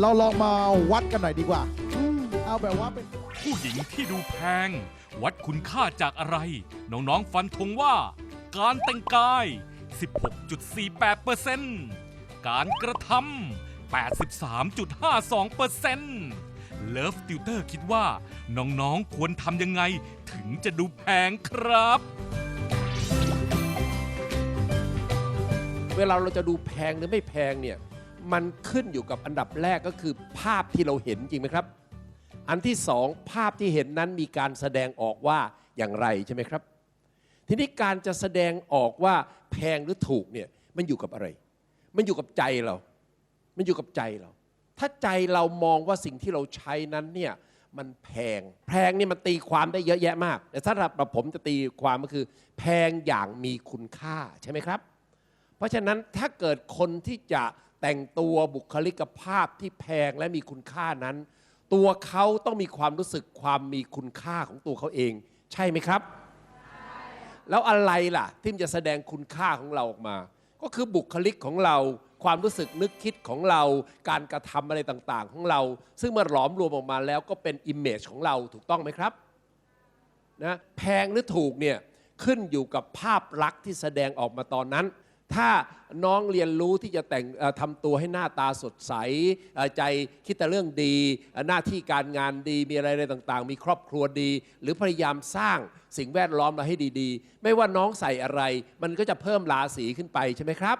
เราลองมาวัดกันหน่อยดีกว่า เอาแบบว่าเป็น ผู้หญิงที่ดูแพง วัดคุณค่าจากอะไร น้องๆฟันธงว่า การแต่งกาย 16.48%การกระทำ83.52%เลิฟติวเตอร์คิดว่า น้องๆควรทำยังไงถึงจะดูแพงครับ เวลาเราจะดูแพงหรือไม่แพงเนี่ยมันขึ้นอยู่กับอันดับแรกก็คือภาพที่เราเห็นจริงไหมครับ อันที่สองภาพที่เห็นนั้นมีการแสดงออกว่าอย่างไรใช่ไหมครับ ทีนี้การจะแสดงออกว่าแพงหรือถูกเนี่ยมันอยู่กับอะไร มันอยู่กับใจเรา มันอยู่กับใจเรา ถ้าใจเรามองว่าสิ่งที่เราใช้นั้นเนี่ยมันแพง แพงเนี่ยมันตีความได้เยอะแยะมาก แต่ถ้าสำหรับผมจะตีความก็คือ แพงอย่างมีคุณค่าใช่ไหมครับ เพราะฉะนั้นถ้าเกิดคนที่จะแต่งตัวบุคลิกภาพที่แพงและมีคุณค่านั้น ตัวเขาต้องมีความรู้สึกความมีคุณค่าของตัวเขาเอง ใช่ไหมครับ แล้วอะไรล่ะ ที่จะแสดงคุณค่าของเราออกมา ก็คือบุคลิกของเรา ความรู้สึกนึกคิดของเรา การกระทำอะไรต่างๆ ของเรา ซึ่งมื่อหลอมรวมออกมาแล้วก็เป็นอิมเมจของเราถูกต้องไหมครับนะแพงหรือถูกเนี่ยขึ้นอยู่กับภาพลักษณ์ที่แสดงออกมาตอนนั้น ถ้าน้องเรียนรู้ที่จะแต่งทำตัวให้หน้าตาสดใสใจคิดแต่เรื่องดี หน้าที่การงานดีมีอะไรอะไรต่างๆ มีครอบครัวดี หรือพยายามสร้างสิ่งแวดล้อมเราให้ดีๆ ไม่ว่าน้องใส่อะไร มันก็จะเพิ่มราศีขึ้นไปใช่ไหมครับ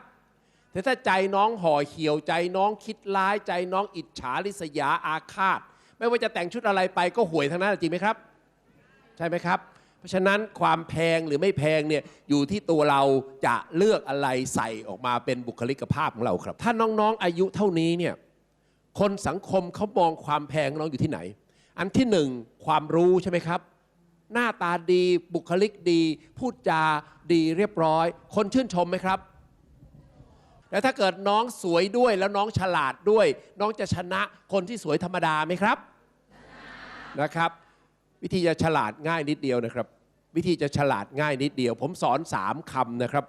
แต่ถ้าใจน้องห่อเหี่ยวใจน้องคิดร้ายใจน้องอิจฉาริษยาอาฆาต ไม่ว่าจะแต่งชุดอะไรไปก็ห่วยทั้งนั้นจริงไหมครับ ใช่ไหมครับ เพราะฉะนั้นความแพงหรือไม่แพงเนี่ยอยู่ที่ตัวเราจะเลือกอะไรใส่ออกมาเป็นบุคลิกภาพของเราครับ ถ้าน้องๆอายุเท่านี้เนี่ยคนสังคมเขามองความแพงของน้องอยู่ที่ไหน อันที่หนึ่งความรู้ใช่ไหมครับหน้าตาดีบุคลิกดี พูดจาดีเรียบร้อย คนชื่นชมไหมครับ แล้วถ้าเกิดน้องสวยด้วยแล้วน้องฉลาดด้วย น้องจะชนะคนที่สวยธรรมดาไหมครับนะครับ วิธีจะฉลาดง่ายนิดเดียวนะครับ วิธีจะฉลาดง่ายนิดเดียว ผมสอนสามคำนะครับ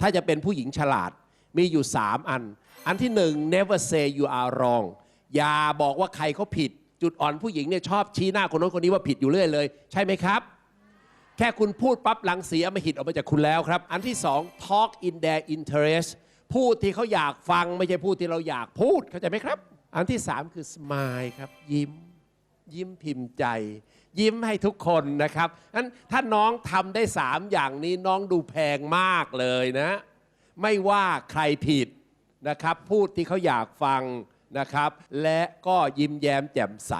ถ้าจะเป็นผู้หญิงฉลาดมีอยู่สามอัน อันที่หนึ่ง never say you are wrong อย่าบอกว่าใครเขาผิด จุดอ่อนผู้หญิงเนี่ยชอบชี้หน้าคนโน้นคนนี้ว่าผิดอยู่เรื่อยเลย ใช่ไหมครับ แค่คุณพูดปั๊บหลังเสีอำมหิตออกมาจากคุณแล้วครับ อันที่สอง talk in their interest พูดที่เขาอยากฟังไม่ใช่พูดที่เราอยากพูดเข้าใจไหมครับ อันที่สามคือ smile ครับยิ้ม ยิ้มพิมพ์ใจ ยิ้มให้ทุกคนนะครับนั้นถ้าน้องทำได้สามอย่างนี้น้องดูแพงมากเลยนะ ไม่ว่าใครผิดนะครับ พูดที่เขาอยากฟังนะครับ และก็ยิ้มแย้มแจ่มใส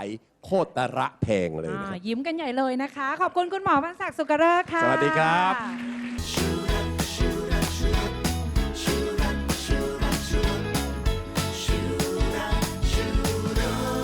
โคตรระแพงเลยนะคอ่ารับ ยิ้มกันใหญ่เลยนะคะ ขอบคุณคุณหมอพันศักดิ์สุกเริกค่ะ สวัสดีครับบ